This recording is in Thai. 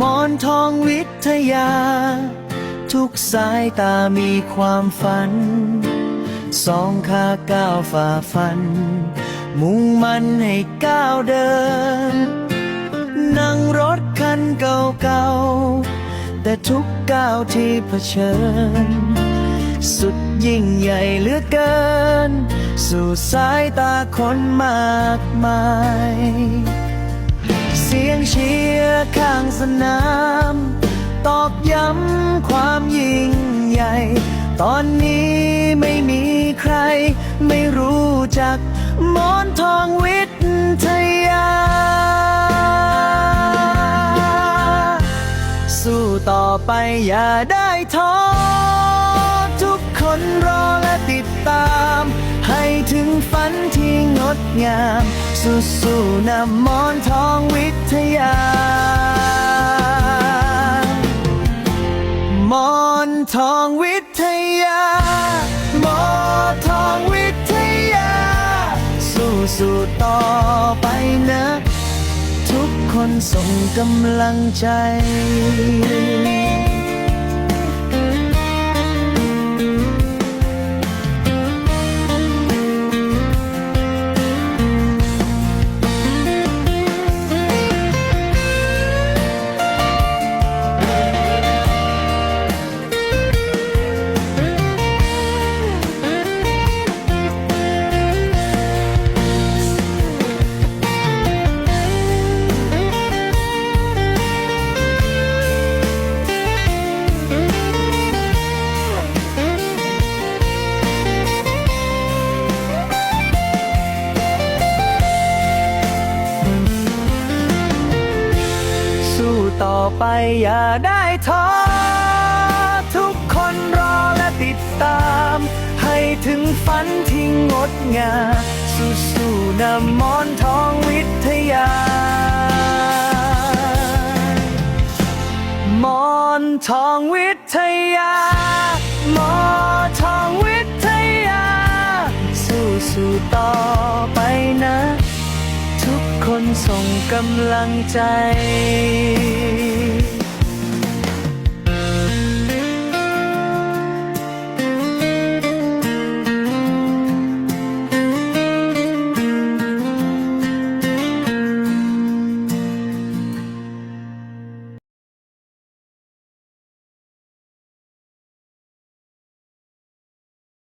มอญทยา ทุกสายตามีความฝัน สองขาก้าวฝ่าฟัน มุ่งมันให้ก้าวเดิน นั่งรถคันเก่าๆ แต่ทุกก้าวที่เผชิญ สุดยิ่งใหญ่เหลือเกิน สู่สายตาคนมากมาย นามตอกย้ำความยิ่งใหญ่ ตอนนี้ไม่มีใคร ไม่รู้จักมอนทองวิทยา สู้ต่อไปอย่าได้ท้อทุกคนรอและติดตาม ให้ถึงฝันที่งดงาม สู้ๆนะมอนทองวิทยา ทองวิทยา หมอทองวิทยา สู้สู้ต่อไปนะ ทุกคนส่งกำลังใจ ต่อไปอย่าได้ท้อทุกคนรอและติดตาม ให้ถึงฝันที่งดงามสู้ๆนะมอนทองวิทยามอนทองวิทยามอนทองวิทยา สู้ๆต่อไปนะ ทุกคนส่งกำลังใจ